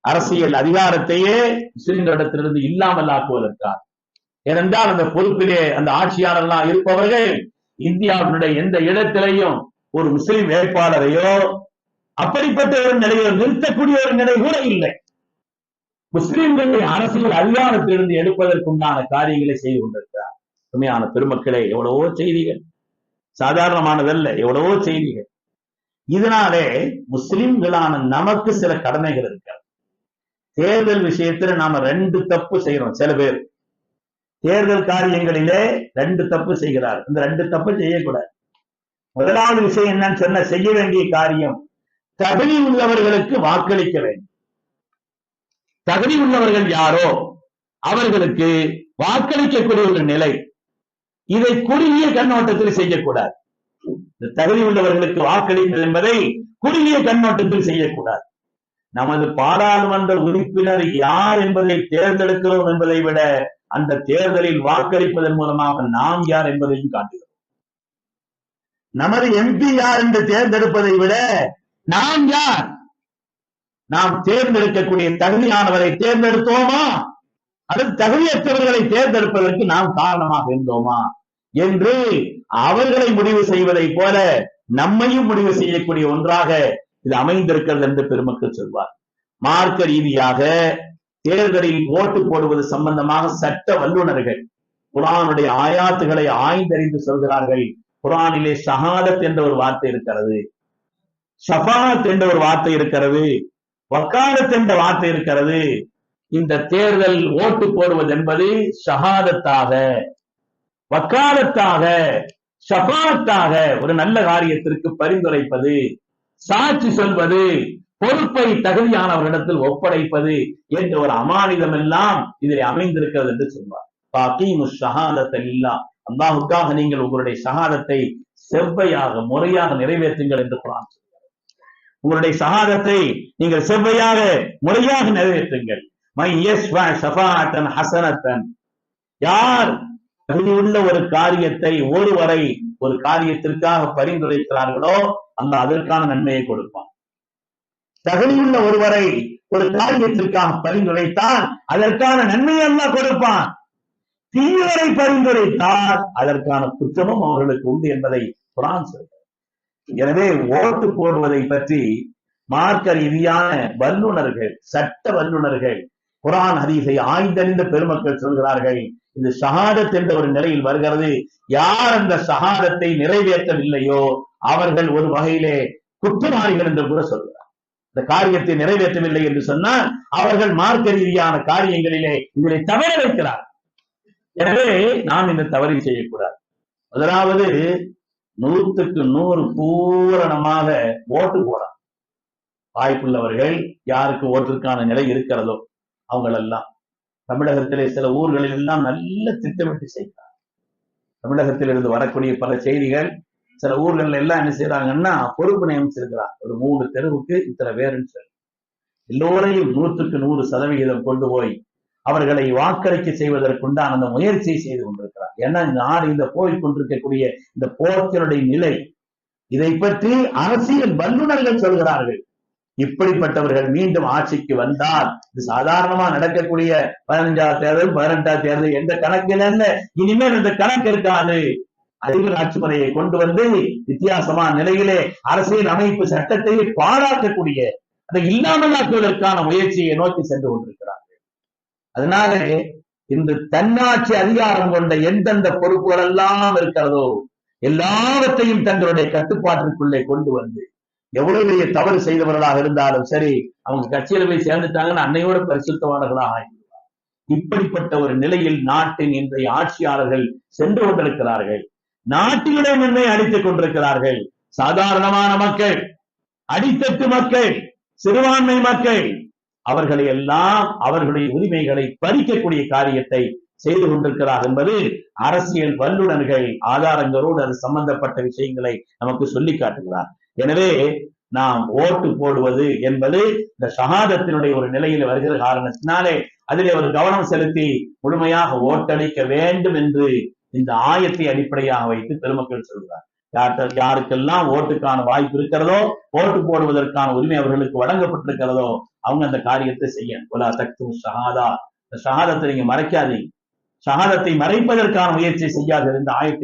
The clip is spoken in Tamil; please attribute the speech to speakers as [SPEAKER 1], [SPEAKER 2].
[SPEAKER 1] அரசியல் அதிகாரத்தையே முஸ்லிம்களிடத்திலிருந்து இல்லாமல் ஆக்குவதற்காக. ஏனென்றால் அந்த பொறுப்பிலே அந்த ஆட்சியாளர்களாக இருப்பவர்கள் இந்தியாவினுடைய எந்த இடத்திலையும் ஒரு முஸ்லிம் வேட்பாளரையோ அப்படிப்பட்ட ஒரு நிலையை நிறுத்தக்கூடிய ஒரு நிலை கூட இல்லை. முஸ்லிம்களை அரசியல் அதிகாரத்திலிருந்து எடுப்பதற்குண்டான காரியங்களை செய்து கொண்டிருக்கிறார். உண்மையான பெருமக்களே எவ்வளவோ செய்திகள். சாதாரணமானதல்ல எவ்வளவோ செய்திகள். இதனாலே முஸ்லிம்களான நமக்கு சில கடமைகள் இருக்கிறது. தேர்தல் விஷயத்துல நாம ரெண்டு தப்பு செய்யறோம் சில பேர். தேர்தல் காரியங்களிலே ரெண்டு தப்பு செய்கிறார். இந்த ரெண்டு தப்பு செய்யக்கூடாது. முதலாவது விஷயம் என்னன்னு சொன்ன செய்ய வேண்டிய காரியம் தகுதி உள்ளவர்களுக்கு வாக்களிக்க வேண்டும். தகுதி உள்ளவர்கள் யாரோ அவர்களுக்கு வாக்களிக்கக்கூடிய ஒரு நிலை இதை குறுகிய கண்ணோட்டத்தில் செய்யக்கூடாது. இந்த தகுதி உள்ளவர்களுக்கு வாக்களித்தல் என்பதை குறுகிய கண்ணோட்டத்தில் செய்யக்கூடாது. நமது பாராளுமன்ற உறுப்பினர் யார் என்பதை தேர்ந்தெடுக்கிறோம் என்பதை விட அந்த தேர்தலில் வாக்களிப்பதன் மூலமாக நாம் யார் என்பதையும் காட்டுகிறோம் நமது எம்பி யார் என்று தேர்ந்தெடுப்பதை விட நாம் யார்? நாம் தேர்ந்தெடுக்கக்கூடிய தகுதியானவரை தேர்ந்தெடுத்தோமா? அல்லது தகுதியற்றவர்களை தேர்ந்தெடுப்பதற்கு நாம் காரணமாக இருந்தோமா? என்று அவர்களை முடிவு செய்வதை போல நம்மையும் முடிவு செய்யக்கூடிய ஒன்றாக இது அமைந்திருக்கிறது என்று பெருமக்கள் சொல்வார் மார்க்க ரீதியாக தேர்தலில் ஓட்டு போடுவது சம்பந்தமாக சட்ட வல்லுநர்கள் குரானுடைய ஆயாத்துகளை ஆய்ந்தறிந்து சொல்கிறார்கள். குரானிலே சகாதத் என்ற ஒரு வார்த்தை இருக்கிறது. சஃபாத் என்ற ஒரு வார்த்தை இருக்கிறது. வக்காலத் என்ற வார்த்தை இருக்கிறது. இந்த தேர்தல் ஓட்டு போடுவது என்பது ஷஹாதத்தாக வக்காலத்தாக ஷபாத்தாக ஒரு நல்ல காரியத்திற்கு பரிந்துரைப்பது. சாட்சி சொல்வது பொறுப்பை தகுதியானவர்களிடத்தில் ஒப்படைப்பது என்ற ஒரு அமானிதம் எல்லாம் இதில் அமைந்திருக்கிறது என்று சொல்வார். பாக்கீமு சகாதத்தை இல்லா அல்லாஹுக்காக நீங்கள் உங்களுடைய சகாதத்தை செவ்வையாக முறையாக நிறைவேற்றுங்கள் என்று குரான் உங்களுடைய சகாதத்தை நீங்கள் செவ்வையாக முறையாக நிறைவேற்றுங்கள். மை யஸ்வா ஹசனத்தன். யார் தகுதியுள்ள ஒரு காரியத்தை ஒருவரை ஒரு காரியத்திற்காக பரிந்துரைக்கிறார்களோ அந்த அதற்கான நன்மையை கொடுப்பான். தகுதியுள்ள ஒருவரை ஒரு காரியத்திற்காக பரிந்துரைத்தால் அதற்கான நன்மையை எல்லாம் கொடுப்பான். தீயவரை பரிந்துரைத்தால் அதற்கான குற்றமும் அவர்களுக்கு உண்டு என்பதை குரான் சொல்கிறது. எனவே ஓட்டு போடுவதை பற்றி மார்க்க ரீதியான வல்லுநர்கள் சட்ட வல்லுநர்கள் குரான் ஹதீஸை ஆய்ந்தறிந்த பெருமக்கள் சொல்கிறார்கள் இது சகாதத் என்ற ஒரு நிலையில் வருகிறது. யார் அந்த சகாதத்தை நிறைவேற்றவில்லையோ அவர்கள் ஒரு வகையிலே குற்றவாளிகள் என்று கூட சொல்கிறார். இந்த காரியத்தை நிறைவேற்றவில்லை என்று சொன்னால் அவர்கள் மார்க்க ரீதியான காரியங்களிலே இதனை தவற வைக்கிறார். எனவே நாம் இந்த தவறை செய்யக்கூடாது. முதலாவது நூற்றுக்கு நூறு பூரணமாக ஓட்டு போறான் வாய்ப்புள்ளவர்கள் யாருக்கு ஓட்டிற்கான நிலை இருக்கிறதோ அவங்களெல்லாம். தமிழகத்திலே சில ஊர்களில் எல்லாம் நல்ல திட்டமிட்டு செய்கிறார் தமிழகத்திலிருந்து வரக்கூடிய பல செய்திகள் சில ஊர்களில் எல்லாம் என்ன செய்யறாங்கன்னா பொறுப்பு நியமிச்சிருக்கிறார் ஒரு மூணு தெருவுக்கு இத்தனை பேருன்னு சொல்லி. எல்லோரையும் நூற்றுக்கு நூறு சதவிகிதம் கொண்டு போய் அவர்களை வாக்களிக்க செய்வதற்குண்டான அந்த முயற்சியை செய்து கொண்டிருக்கிறார் ஏன்னா நாடு இந்த போய் கொண்டிருக்கக்கூடிய இந்த போக்கினுடைய நிலை இதை பற்றி அரசியல் வல்லுநர்கள் சொல்கிறார்கள். இப்படிப்பட்டவர்கள் மீண்டும் ஆட்சிக்கு வந்தால் இது சாதாரணமா நடக்கக்கூடிய பதினஞ்சாவது தேர்தல் பதினெட்டாவது தேர்தல் எந்த கணக்கில் இனிமேல் இந்த கணக்கு இருக்காது. அதிபர் ஆட்சி முறையை கொண்டு வந்து வித்தியாசமான நிலையிலே அரசியல் அமைப்பு சட்டத்தையே பாராட்டக்கூடிய அதை இல்லாமலாக்குவதற்கான முயற்சியை நோக்கி சென்று கொண்டிருக்கிறார்கள். அதனால இன்று தன்னாட்சி அதிகாரம் கொண்ட எந்தெந்த பொறுப்புகள் எல்லாம் இருக்கிறதோ எல்லாவற்றையும் தங்களுடைய கட்டுப்பாட்டிற்குள்ளே கொண்டு வந்து எவ்வளவு பெரிய தவறு செய்தவர்களாக இருந்தாலும் சரி அவங்க கட்சியில போய் சேர்ந்துட்டாங்கன்னு அன்னையோட பரிசுத்தவானர்களாக ஆகிவிடுவார் இப்படிப்பட்ட ஒரு நிலையில் நாட்டின் இன்றைய ஆட்சியாளர்கள் சென்று கொண்டிருக்கிறார்கள். நாட்டினுடைய நன்மை கொண்டிருக்கிறார்கள். சாதாரணமான மக்கள் அடித்தட்டு மக்கள் சிறுபான்மை மக்கள் அவர்களை எல்லாம் அவர்களுடைய உரிமைகளை பறிக்கக்கூடிய காரியத்தை செய்து கொண்டிருக்கிறார் என்பது அரசியல் வல்லுநர்கள் ஆதாரங்களோடு அது சம்பந்தப்பட்ட விஷயங்களை நமக்கு சொல்லி காட்டுகிறார். எனவே நாம் ஓட்டு போடுவது என்பது இந்த சகாதத்தினுடைய ஒரு நிலையில் வருகிற காரணத்தினாலே அதில் அவர் கவனம் செலுத்தி முழுமையாக ஓட்டளிக்க வேண்டும் என்று இந்த ஆயத்தை அடிப்படையாக வைத்து பெருமக்கள் சொல்கிறார். யாருக்கெல்லாம் ஓட்டுக்கான வாய்ப்பு இருக்கிறதோ ஓட்டு போடுவதற்கான உரிமை அவர்களுக்கு வழங்கப்பட்டிருக்கிறதோ அவங்க அந்த காரியத்தை செய்ய உலா தக்து சகாதா இந்த சகாதத்தை நீங்க மறைக்காதீங்க. சகாதத்தை மறைப்பதற்கான முயற்சி செய்யாது இந்த ஆயத்தை